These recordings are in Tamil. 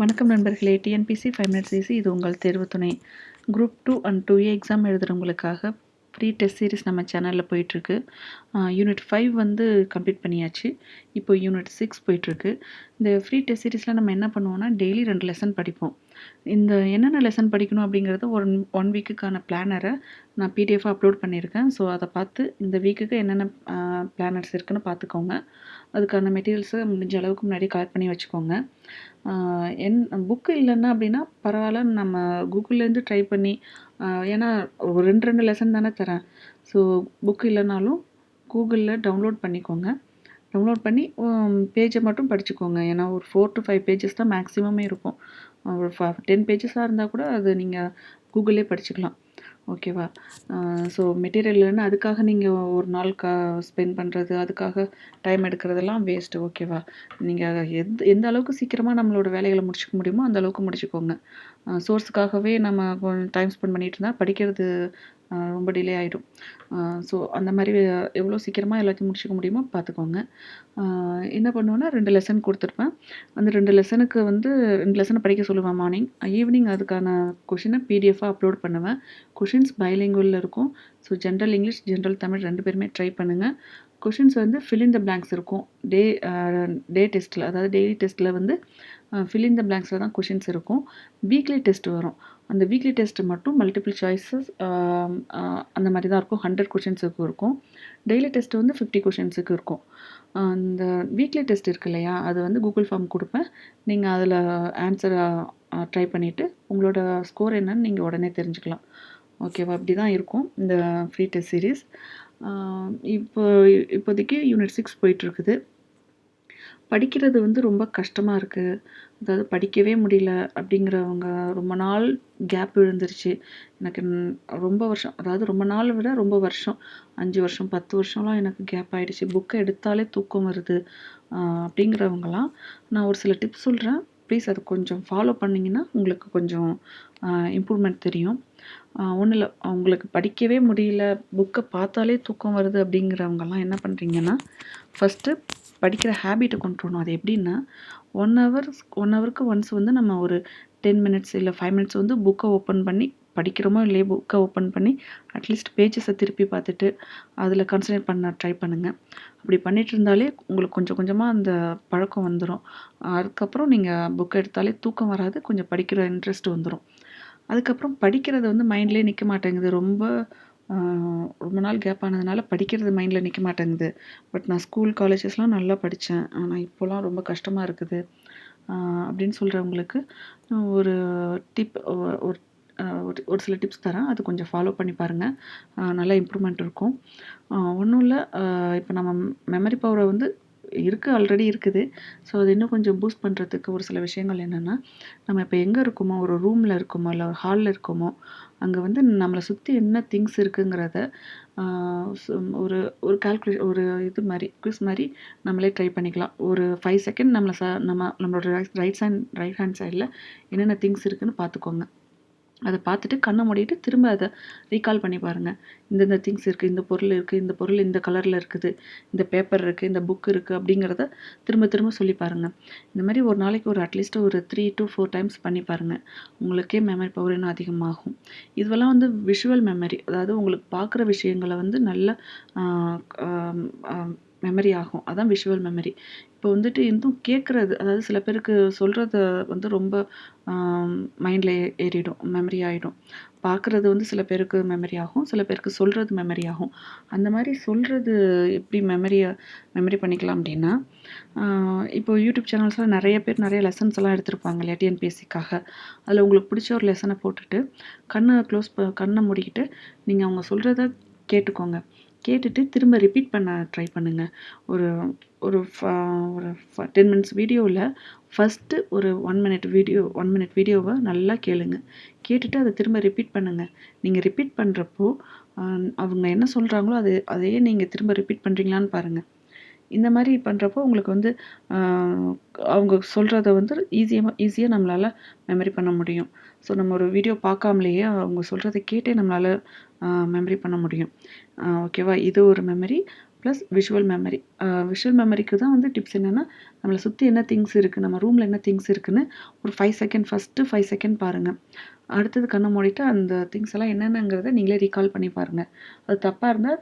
வணக்கம் நண்பர்களே. டிஎன்பிசி ஃபைவ் மினிட்ஸ் ஈஸி இது உங்கள் தேர்வு துணை. Group two and two A exam எழுதுகிறவங்களுக்காக free test series நம்ம சேனலில் போயிட்டுருக்கு. யூனிட் ஃபைவ் வந்து கம்ப்ளீட் பண்ணியாச்சு. இப்போ யூனிட் சிக்ஸ் போயிட்டுருக்கு. இந்த ஃப்ரீ டெஸ்ட் சீரிஸில் நம்ம என்ன பண்ணுவோம்னா டெய்லி ரெண்டு லெசன் படிப்போம். இந்த என்னென்ன லெசன் படிக்கணும் அப்படிங்கிறத ஒன் ஒன் வீக்குக்கான பிளானரை நான் பிடிஎஃபாக அப்லோட் பண்ணியிருக்கேன். ஸோ அதை பார்த்து இந்த வீக்குக்கு என்னென்ன பிளானர்ஸ் இருக்குன்னு பார்த்துக்கோங்க. அதுக்கான மெட்டீரியல்ஸை முடிஞ்ச அளவுக்கு முன்னாடி கலெக்ட் பண்ணி வச்சுக்கோங்க. என் புக்கு இல்லைன்னா அப்படின்னா பரவாயில்ல. நம்ம கூகுள்லேருந்து ட்ரை பண்ணி ஏன்னா ஒரு ரெண்டு ரெண்டு லெசன் தானே தரேன். ஸோ புக் இல்லைனாலும் கூகுளில் டவுன்லோட் பண்ணிக்கோங்க. டவுன்லோட் பண்ணி பேஜை மட்டும் படிச்சுக்கோங்க. ஏன்னா ஒரு ஃபோர் டு ஃபைவ் பேஜஸ் தான் மேக்ஸிமமே இருக்கும். ஒரு டென் பேஜஸாக இருந்தால் கூட அது நீங்கள் கூகுளே படிச்சுக்கலாம். ஓகேவா? ஸோ மெட்டீரியல் இல்லைன்னா அதுக்காக நீங்கள் ஒரு நாள் கா ஸ்பெண்ட் பண்ணுறது அதுக்காக டைம் எடுக்கிறதெல்லாம் வேஸ்ட்டு ஓகேவா? நீங்கள் எந்த எந்த அளவுக்கு சீக்கிரமாக நம்மளோட வேலைகளை முடிச்சுக்க முடியுமோ அந்த அளவுக்கு முடிச்சுக்கோங்க. சோர்ஸுக்காகவே நம்ம கொஞ்சம் டைம் ஸ்பெண்ட் பண்ணிகிட்டு இருந்தால் படிக்கிறது ரொம்ப டிலே ஆகிடும் ஸோ அந்த மாதிரி எவ்வளோ சீக்கிரமாக எல்லாத்தையும் முடிச்சுக்க முடியுமோ பார்த்துக்கோங்க என்ன பண்ணுவேன்னா ரெண்டு லெசன் கொடுத்துருப்பேன். அந்த ரெண்டு லெசனுக்கு வந்து ரெண்டு லெசனை படிக்க சொல்லுவேன் மார்னிங் ஈவினிங் அதுக்கான கொஷினை பிடிஎஃபாக அப்லோட் பண்ணுவேன். கொஷின்ஸ் பைலிங்குவலில் இருக்கும். So general English general Tamil ரெண்டு பேருமே ட்ரை பண்ணுங்கள் கொஷின்ஸ் வந்து ஃபில் இன் த பிளாங்க்ஸ் இருக்கும். டே டே டெஸ்ட்டில் அதாவது டெய்லி டெஸ்ட்டில் வந்து ஃபில்லிங் த பிளாங்க்ஸில் தான் கொஷின்ஸ் இருக்கும். வீக்லி டெஸ்ட் வரும். அந்த வீக்லி டெஸ்ட் மட்டும் மல்டிபிள் சாய்ஸஸ் அந்த மாதிரி தான் இருக்கும். ஹண்ட்ரட் கொஷின்ஸுக்கு இருக்கும். டெய்லி டெஸ்ட் வந்து ஃபிஃப்டி கொஷின்ஸுக்கு இருக்கும். அந்த வீக்லி டெஸ்ட் இருக்கு இல்லையா? அது வந்து கூகுள் ஃபார்ம் கொடுப்பேன். நீங்கள் அதில் ஆன்சரை ட்ரை பண்ணிவிட்டு உங்களோட ஸ்கோர் என்னன்னு நீங்கள் உடனே தெரிஞ்சுக்கலாம். ஓகேவா அப்படி தான் இருக்கும் இந்த ஃப்ரீ டெஸ்ட் சீரீஸ் இப்போ இப்போதைக்கு யூனிட் சிக்ஸ் போயிட்டுருக்குது படிக்கிறது வந்து ரொம்ப கஷ்டமாக இருக்குது அதாவது படிக்கவே முடியல அப்படிங்கிறவங்க ரொம்ப நாள் கேப் விழுந்துருச்சு. எனக்கு ரொம்ப வருஷம் அதாவது ரொம்ப நாள் விட ரொம்ப வருஷம். அஞ்சு வருஷம் பத்து வருஷம்லாம் எனக்கு கேப் ஆகிடுச்சு புக்கை எடுத்தாலே தூக்கம் வருது. ஆஹ் அப்படிங்கிறவங்கலாம் நான் ஒரு சில டிப்ஸ் சொல்கிறேன் ப்ளீஸ் அதை கொஞ்சம் ஃபாலோ பண்ணிங்கன்னா உங்களுக்கு கொஞ்சம் இம்ப்ரூவ்மெண்ட் தெரியும். ஒன்றும் இல்லை உங்களுக்கு படிக்கவே முடியல புக்கை பார்த்தாலே தூக்கம் வருது அப்படிங்கிறவங்கலாம் என்ன பண்ணுறீங்கன்னா ஃபஸ்ட்டு படிக்கிற ஹேபிட்டை கொண்டு வரணும். அது எப்படின்னா ஒன் ஹவர் ஒன் ஹவருக்கு ஒன்ஸ் வந்து நம்ம ஒரு டென் மினிட்ஸ் இல்லை ஃபைவ் மினிட்ஸ் வந்து புக்கை ஓப்பன் பண்ணி படிக்கிறோமோ இல்லையோ புக்கை ஓப்பன் பண்ணி அட்லீஸ்ட் பேஜஸை திருப்பி பார்த்துட்டு அதில் கான்சன்ட்ரேட் பண்ண ட்ரை பண்ணுங்கள் அப்படி பண்ணிட்டு இருந்தாலே உங்களுக்கு கொஞ்சம் கொஞ்சமாக அந்த பழக்கம் வந்துடும் அதுக்கப்புறம் நீங்கள் புக்கை எடுத்தாலே தூக்கம் வராது கொஞ்சம் படிக்கிற இன்ட்ரெஸ்ட் வந்துடும் அதுக்கப்புறம் படிக்கிறது வந்து மைண்ட்லேயே நிற்க மாட்டேங்குது. ரொம்ப ரொம்ப நாள் கேப் ஆனதுனால படிக்கிறது மைண்டில் நிற்க மாட்டேங்குது. பட் நான் ஸ்கூல் காலேஜஸ்லாம் நல்லா படித்தேன் ஆனால் இப்போலாம் ரொம்ப கஷ்டமாக இருக்குது. அப்படின்னு சொல்கிறவங்களுக்கு ஒரு டிப் ஒரு ஒரு ஒரு சில டிப்ஸ் தரேன். அது கொஞ்சம் ஃபாலோ பண்ணி பாருங்கள் நல்லா இம்ப்ரூவ்மெண்ட் இருக்கும். ஒன்றும் இல்லை. இப்போ நம்ம மெமரி பவரை வந்து இருக்குது ஆல்ரெடி இருக்குது. ஸோ அது இன்னும் கொஞ்சம் பூஸ்ட் பண்ணுறதுக்கு ஒரு சில விஷயங்கள் என்னென்னா நம்ம இப்போ எங்கே இருக்கோமோ? ஒரு ரூமில் இருக்கோமோ? இல்லை ஒரு ஹாலில் இருக்கோமோ? அங்கே வந்து நம்மளை சுற்றி என்ன திங்ஸ் இருக்குங்கிறத ஒரு ஒரு கால்குலேஷன் ஒரு இது மாதிரி குவிஸ் மாதிரி நம்மளே ட்ரை பண்ணிக்கலாம். ஒரு ஃபைவ் செகண்ட் நம்மளை ச நம்ம நம்மளோட ரைட் ஹேண்ட் ரைட் ஹேண்ட் சைடில் என்னென்ன திங்ஸ் இருக்குன்னு பார்த்துக்கோங்க. அதை பார்த்துட்டு கண்ணை மூடிட்டு திரும்ப அதை ரீகால் பண்ணி பாருங்கள் இந்தந்த திங்ஸ் இருக்குது இந்த பொருள் இருக்குது இந்த பொருள் இந்த கலரில் இருக்குது இந்த பேப்பர் இருக்குது இந்த புக் இருக்குது அப்படிங்கிறத திரும்ப திரும்ப சொல்லி பாருங்கள் இந்த மாதிரி ஒரு நாளைக்கு ஒரு அட்லீஸ்ட் ஒரு த்ரீ டு ஃபோர் டைம்ஸ் பண்ணி பாருங்கள் உங்களுக்கே மெமரி பவர் இன்னும் அதிகமாகும். இதுவெல்லாம் வந்து விஷுவல் மெமரி அதாவது உங்களுக்கு பார்க்குற விஷயங்களை வந்து நல்ல மெமரி ஆகும். அதான் விஷுவல் மெமரி இப்போ வந்துட்டு இன்னும் கேட்குறது அதாவது சில பேருக்கு சொல்கிறத வந்து ரொம்ப மைண்டில் ஏறிடும் மெமரி ஆகிடும் பார்க்குறது வந்து சில பேருக்கு மெமரி ஆகும் சில பேருக்கு சொல்கிறது மெமரி ஆகும். அந்த மாதிரி சொல்கிறது எப்படி மெமரியை மெமரி பண்ணிக்கலாம் அப்படின்னா இப்போ யூடியூப் சேனல்ஸ்லாம் நிறைய பேர் நிறைய லெசன்ஸ் எல்லாம் எடுத்திருப்பாங்க இல்லையா டிஎன்பிஎஸ்சிக்காக அதில் உங்களுக்கு பிடிச்ச ஒரு லெசனை போட்டுட்டு கண்ணை க்ளோஸ் ப கண்ணை மூடிக்கிட்டு நீங்கள் அவங்க சொல்கிறத கேட்டுக்கோங்க. கேட்டுட்டு திரும்ப ரிப்பீட் பண்ண ட்ரை பண்ணுங்கள் ஒரு ஒரு ஃப- ஒரு டென் மினிட்ஸ் வீடியோவில் ஃபஸ்ட்டு ஒரு one minute video one minute வீடியோவை நல்லா கேளுங்க. கேட்டுட்டு அதை திரும்ப ரிப்பீட் பண்ணுங்கள் நீங்கள் ரிப்பீட் பண்ணுறப்போ அவங்க என்ன சொல்கிறாங்களோ அது அதையே நீங்கள் திரும்ப ரிப்பீட் பண்ணுறீங்களான்னு பாருங்கள் இந்த மாதிரி பண்ணுறப்போ உங்களுக்கு வந்து அவங்க சொல்கிறத வந்து ஈஸியாக ஈஸியாக நம்மளால் மெமரி பண்ண முடியும். ஸோ நம்ம ஒரு வீடியோ பார்க்காமலேயே அவங்க சொல்கிறத கேட்டே நம்மளால் மெமரி பண்ண முடியும். ஓகேவா இது ஒரு memory plus visual memory visual மெமரிக்கு தான் வந்து டிப்ஸ் என்னென்னா நம்மளை சுற்றி என்ன திங்ஸ் இருக்குது நம்ம ரூமில் என்ன திங்ஸ் இருக்குன்னு ஒரு five second first five second பாருங்கள் அடுத்தது கண்ணை மூடிட்டு அந்த திங்ஸ் எல்லாம் என்னென்னங்கிறத நீங்களே ரீகால் பண்ணி பாருங்கள் அது தப்பாக இருந்தால்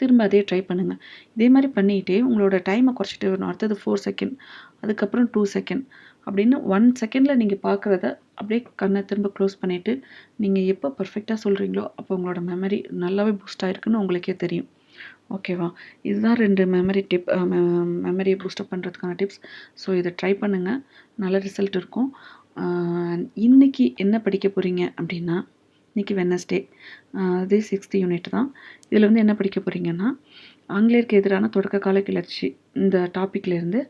திரும்ப அதே ட்ரை பண்ணுங்கள் இதே மாதிரி பண்ணிக்கிட்டே உங்களோட டைமை குறைச்சிட்டு வரணும். அடுத்தது ஃபோர் செகண்ட் அதுக்கப்புறம் டூ செகண்ட் அப்படின்னு ஒன் செகண்டில் நீங்கள் பார்க்குறத அப்படியே கண்ணை திரும்ப க்ளோஸ் பண்ணிவிட்டு நீங்கள் எப்போ பர்ஃபெக்டாக சொல்கிறீங்களோ அப்போ உங்களோட மெமரி நல்லாவே பூஸ்ட் ஆகிருக்குன்னு உங்களுக்கே தெரியும். ஓகேவா இதுதான் ரெண்டு மெமரி டிப் மெமரியை பூஸ்டப் பண்ணுறதுக்கான டிப்ஸ் ஸோ இதை ட்ரை பண்ணுங்கள் நல்ல ரிசல்ட் இருக்கும். இன்றைக்கி என்ன படிக்க போகிறீங்க அப்படின்னா இன்றைக்கி வெனஸ்டே அதே சிக்ஸ்த் யூனிட் தான். இதில் வந்து என்ன படிக்க போகிறீங்கன்னா ஆங்கிலேயருக்கு எதிரான தொடக்க கால கிளர்ச்சி. இந்த டாப்பிக்லேருந்து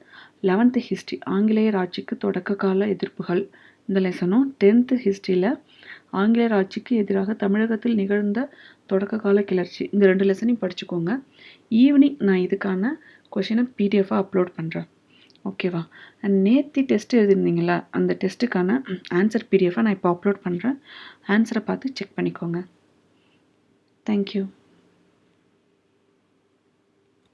லெவன்த்து ஹிஸ்ட்ரி ஆங்கிலேயர் ஆட்சிக்கு தொடக்க கால எதிர்ப்புகள். இந்த லெசனும் டென்த்து ஹிஸ்ட்ரியில் ஆங்கிலேயர் ஆட்சிக்கு எதிராக தமிழகத்தில் நிகழ்ந்த தொடக்க கால கிளர்ச்சி. இந்த ரெண்டு லெசனையும் படிச்சுக்கோங்க. ஈவினிங் நான் இதுக்கான கொஷினை பிடிஎஃபாக அப்லோட் பண்ணுறேன் ஓகேவா? அண்ட் நேத்தி டெஸ்ட் எழுதிருந்தீங்களா அந்த டெஸ்ட்டுக்கான ஆன்சர் பிடிஎஃபை நான் இப்போ அப்லோட் பண்ணுறேன் ஆன்சரை பார்த்து செக் பண்ணிக்கோங்க. தேங்க்யூ